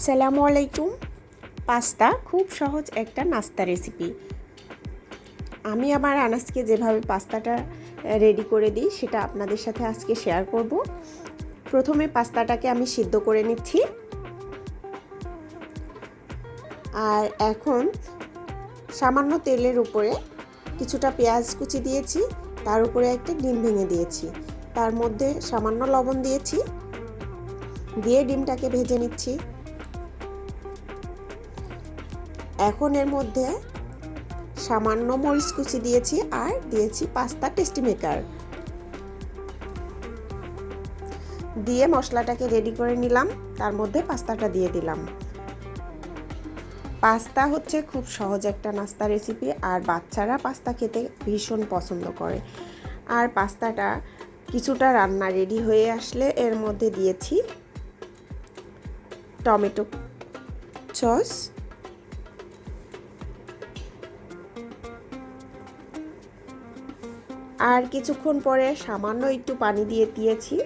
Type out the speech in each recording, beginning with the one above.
আসসালামু আলাইকুম। পাস্তা খুব সহজ একটা নাস্তা রেসিপি আমি আমার আনাজকে যেভাবে পাস্তাটা রেডি করে দিই, সেটা আপনাদের সাথে আজকে শেয়ার করব। প্রথমে পাস্তাটাকে আমি সিদ্ধ করে নিচ্ছি। আর এখন সামান্য তেলের উপরে কিছুটা পেঁয়াজ কুচি দিয়েছি, তার উপরে একটা ডিম ভেঙে দিয়েছি। তার মধ্যে সামান্য লবণ দিয়েছি। দিয়ে ডিমটাকে ভেজে নিচ্ছি। এখন এর মধ্যে সামান্য মরিচ কুচি দিয়েছি আর দিয়েছি পাস্তা টেস্টি মেকার। দিয়ে মশলাটাকে রেডি করে নিলাম, তার মধ্যে পাস্তাটা দিয়ে দিলাম। পাস্তা হচ্ছে খুব সহজ একটা নাস্তা রেসিপি আর বাচ্চারা পাস্তা খেতে ভীষণ পছন্দ করে। আর পাস্তাটা কিছুটা রান্না রেডি হয়ে আসলে এর মধ্যে দিয়েছি টমেটো সস আর কিছুক্ষণ পরে সামান্য একটু পানি দিয়ে দিয়েছি।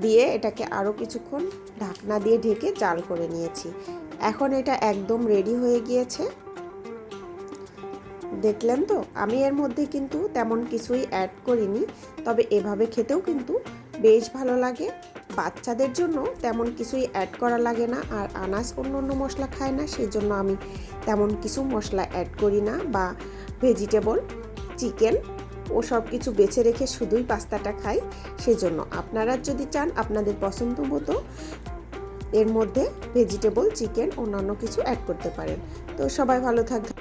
দিয়ে এটাকে আরও কিছুক্ষণ ঢাকনা দিয়ে ঢেকে চাল করে নিয়েছি। এখন এটা একদম রেডি হয়ে গিয়েছে। দেখলেন তো? আমি এর মধ্যে কিন্তু তেমন কিছুই অ্যাড করিনি, তবে এভাবে খেতেও কিন্তু বেশ ভালো লাগে। বাচ্চাদের জন্য তেমন কিছুই অ্যাড করা লাগে না, আর আনাজ অন্য অন্য মশলা খায় না, সেই জন্য আমি তেমন কিছু মশলা অ্যাড করি না, বা ভেজিটেবল চিকেন ও সব কিছু বেছে রেখে শুধুই পাস্তাটা খাই, সেজন্য আপনারা যদি চান আপনাদের পছন্দ মতো এর মধ্যে ভেজিটেবল চিকেন অন্যান্য কিছু অ্যাড করতে পারেন। তো সবাই ভালো থাকবে